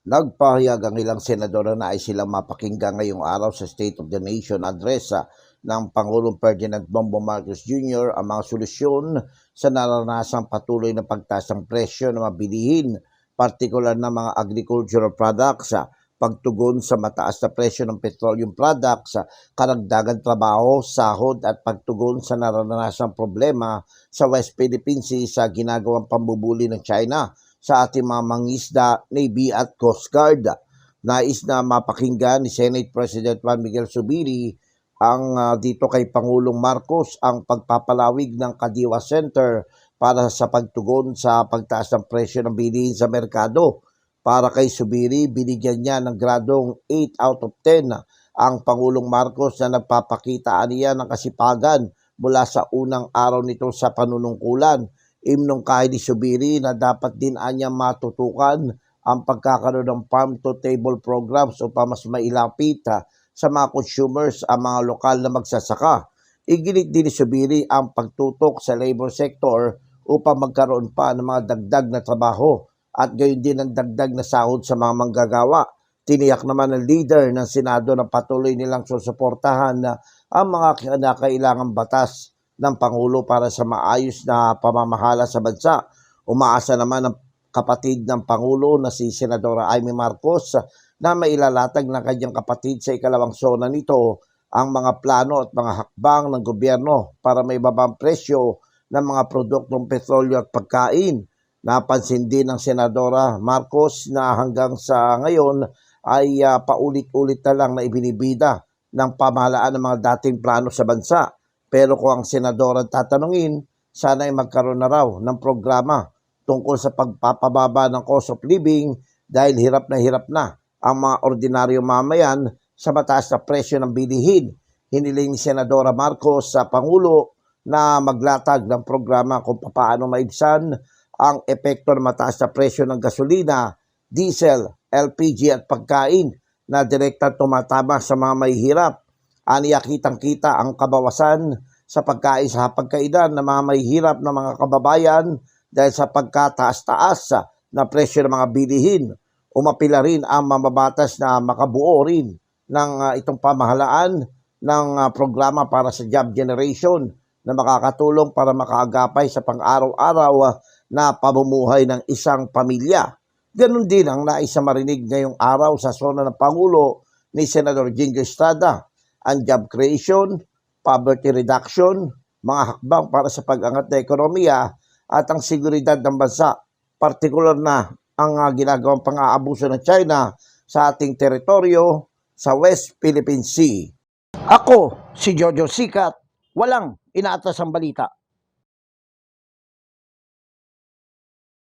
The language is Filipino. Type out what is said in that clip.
Nagpahayag ang ilang senador na ay silang mapakinggan ngayong araw sa State of the Nation address ah, ng Pangulong Ferdinand Bongbong Marcos Jr. ang mga solusyon sa naranasang patuloy na pagtaas ng presyo ng mga bilihin, partikular na mga agricultural products, ah, pagtugon sa mataas na presyo ng petroleum products, ah, karagdagan trabaho, sahod at pagtugon sa naranasang problema sa West Philippine Sea sa ginagawang pambubuli ng China sa ating mga mangisda, Navy at Coast Guard. Nais na mapakinggan ni Senate President Juan Miguel Subiri ang ah, dito kay Pangulong Marcos ang pagpapalawig ng Kadiwa Center para sa pagtugon sa pagtaas ng presyo ng bilihin sa merkado. Para kay Subiri, binigyan niya ng gradong 8 out of 10 ang Pangulong Marcos na nagpapakita niya ng kasipagan mula sa unang araw nito sa panunungkulan imnong kahit ni Subiri na dapat din anya matutukan ang pagkakaroon ng farm-to-table programs upang mas mailapit ah, sa mga consumers ang mga lokal na magsasaka. Iginit din ni Subiri ang pagtutok sa labor sector upang magkaroon pa ng mga dagdag na trabaho at gayon din ang dagdag na sahod sa mga manggagawa. Tiniyak naman ng leader ng Senado na patuloy nilang susuportahan na ang mga kinakailangang batas ng Pangulo para sa maayos na pamamahala sa bansa. Umaasa naman ang kapatid ng Pangulo na si Senadora Amy Marcos na mailalatag ng kanyang kapatid sa ikalawang sona nito ang mga plano at mga hakbang ng gobyerno para may babang presyo ng mga produktong petrolyo at pagkain. Napansin din ng Senadora Marcos na hanggang sa ngayon ay ah, paulit-ulit na lang na ibinibida ng pamahalaan ng mga dating plano sa bansa. Pero kung ang senador ang tatanungin, sana ay magkaroon na raw ng programa tungkol sa pagpapababa ng cost of living dahil hirap na hirap na ang mga ordinaryong mamayan sa mataas na presyo ng bilihin. Hiniling ni Senadora Marcos sa Pangulo na maglatag ng programa kung paano maibsan ang epekto ng mataas na presyo ng gasolina, diesel, LPG at pagkain na direkta tumatama sa mga mahihirap. Aniya kitang-kita ang kabawasan sa pagkain sa pagkainan ng mga mahihirap na mga kababayan dahil sa pagkataas-taas na presyo ng mga bilihin. Umapila rin ang mamabatas na makabuo rin ng ah, itong pamahalaan ng ah, programa para sa job generation na makakatulong para makaagapay sa pang-araw-araw ah, na pamumuhay ng isang pamilya. Ganon din ang nais na marinig ngayong araw sa sona ng Pangulo ni Senador Jingo Estrada, ang job creation, poverty reduction, mga hakbang para sa pag-angat na ekonomiya at ang seguridad ng bansa, partikular na ang ah, ginagawang pang-aabuso ng China sa ating teritoryo sa West Philippine Sea. Ako, si Jojo Sikat, walang inaatas ang balita.